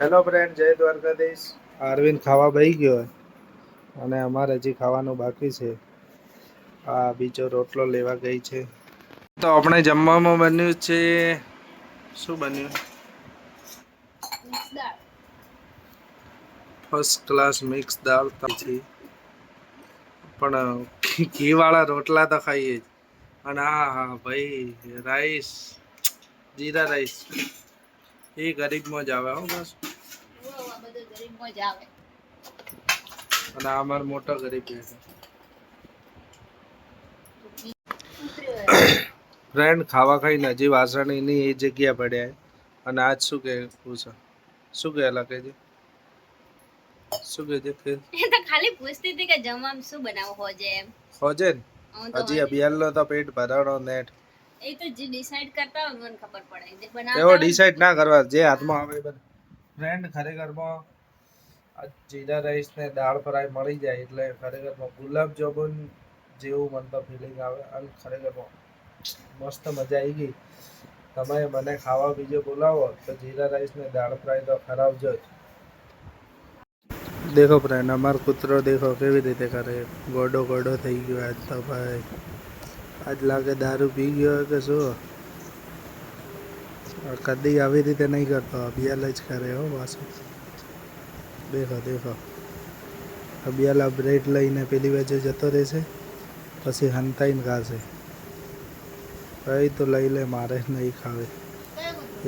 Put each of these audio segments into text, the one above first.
Hello friend જય દ્વારકાધીશ. અરવિંદ ખાવા બહી ગયો અને અમારે હજી ખાવાનું બાકી છે. આ બીજો રોટલો લેવા ગઈ છે. તો આપણે જમવામાં બન્યું છે. શું બન્યું? ફર્સ્ટ ક્લાસ મિક્સ દાળ છે. પણ ઘીવાળા રોટલા તો ખાઈએ જ. અને હા હા ભાઈ રાઈસ જીરા રાઈસ એ ગરીબમાં જ આવે હો બસ. અને આ મોટો ગરીબ છે. ફ્રેન્ડ ખાવા ખાઈને હજી વાસણ એની એ જગ્યા પડ્યા અને આજ શું કે પૂછો શું કે લખે છે શું કે છે કે? એ તો ખાલી પૂછતી હતી કે જમવામાં શું બનાવવું હોજે એમ. હોજે હજી અભિયાનનો તો પેટ ભરાણો નેટ. એ તો જે ડિસાઈડ કરતા હોય મને ખબર પડે. જે એવો બનાવતા ડિસાઈડ ના કરવા જે હાથમાં આવે ફ્રેન્ડ ખરેખરમાં આ જીરા રાઈસ ને દાળ ફ્રાય મળી જાય એટલે ખરેખરમાં ગુલાબ જામુન જેવું મને તો ફિલિંગ આવે અને ખરેખરમાં મસ્ત મજા આવી ગઈ. તમે મને ખાવા બીજો બોલાવો તો જીરા રાઈસ ને દાળ ફ્રાય તો ખરાબ જ. દેખો ફ્રેન્ડ અમારો કૂતરો દેખો કેવી રીતે કરે? ગોડો ગોડો થઈ ગયો આજ તો ભાઈ. આજ લાગે દારૂ પી ગયો કે શું? કદી આવી રીતે નહીં કરતો અભિયાલ જ કરે હો પાછું. દેખો, દેખા. અભિયાલ આ બ્રેડ લઈને પેલી બાજુ જતો રહેશે પછી હંતાઈને ખાશે. કઈ તો લઈ લે, મારે નહીં ખાવે.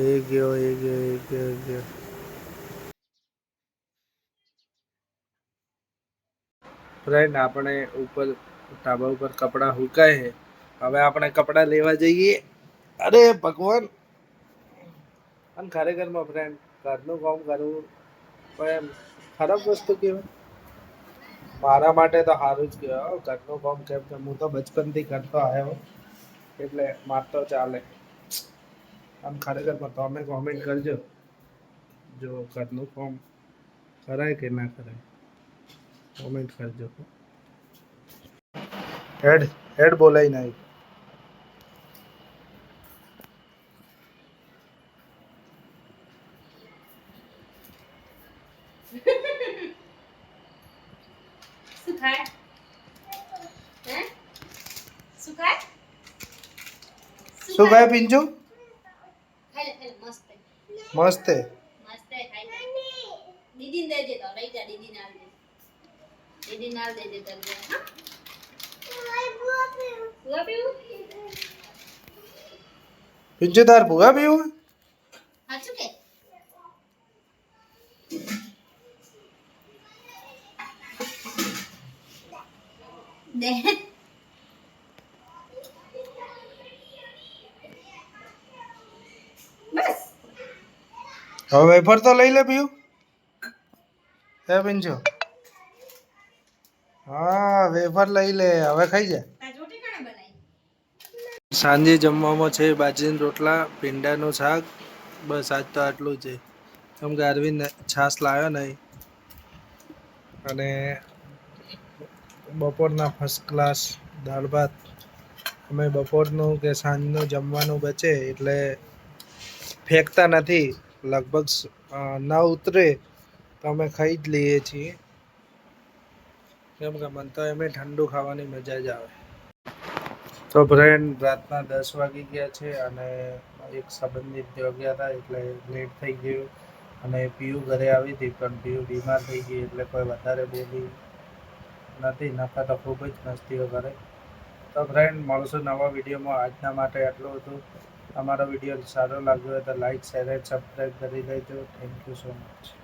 એ ગયો એ ગયો એ ગયો ગયો. ફ્રેન્ડ, આપણે ઉપર, ધાબા ઉપર કપડાં હુકાય છે. હવે આપણે કપડાં લેવા જઈએ. અરે, ભગવાન! અને ખરેખરમાં, ફ્રેન્ડ, ઘરનું કામ કરવું કોઈ એમ ખરાબ વસ્તુ કહેવાય. મારા માટે તો સારું જ કહેવાય ઘરનું કામ કેમ કે હું તો બચપનથી કરતો આવ્યો એટલે માર તો ચાલે. આમ ખરેખરમાં તમે કોમેન્ટ કરજો. જો ઘરનું કામ કરાય કે ના કરાય. કોમેન્ટ કરજો. હેડ હેડ બોલાઈ નહીં શું ખાય હે શું ખાય શું કહે પિંજુ ખાઈ લે ખાઈ લે મસ્ત છે. મસ્ત હે મસ્ત છે, ખાઈ લે દીદી ને દેજે તો લઈ જા દીદી નાલ દે દીદી નાલ દેજે તને હા પૂરા પીવું પિંજુ તાર ભૂગા પીવું સાચું કે દે બસ. હવે વેફર તો લઈ લે પીયું હે પિંજુ હા વેફર લઈ લે. હવે ખાઈ જા. તાર રોટી કોણે બનાવી? સાંજે જમવામાં છે બાજરીના રોટલા ભીંડાનું શાક. બસ આજ તો આટલું છે. કેમ કે અરવિંદ છાશ લાવ્યો નહીં. અને બપોરના ફર્સ્ટ ક્લાસ દાળ ભાત. અમે બપોરનું કે સાંજનું જમવાનું બચે એટલે ફેંકતા નથી. લગભગ ના ઉતરે તો અમે ખાઈ જ લઈએ છીએ. કેમ કે મને તો એમ ઠંડુ ખાવાની મજા જ આવે. તો ફ્રેન્ડ રાતના દસ વાગી ગયા છે અને એક સંબંધિત ત્યાં ગયા હતા એટલે લેટ થઈ ગયું. અને પીયુ ઘરે આવી હતી પણ પીયુ બીમાર થઈ ગઈ એટલે કોઈ વધારે બોલી નથી નકા તો ખૂબ જ મસ્તીઓ કરે. તો ફ્રેન્ડ મળશું નવા વિડીયોમાં. આજના માટે આટલું હતું. અમારો વીડિયો સારો લાગ્યો હોય તો લાઈક શેર સબસ્ક્રાઈબ કરી દેજો. Thank you so much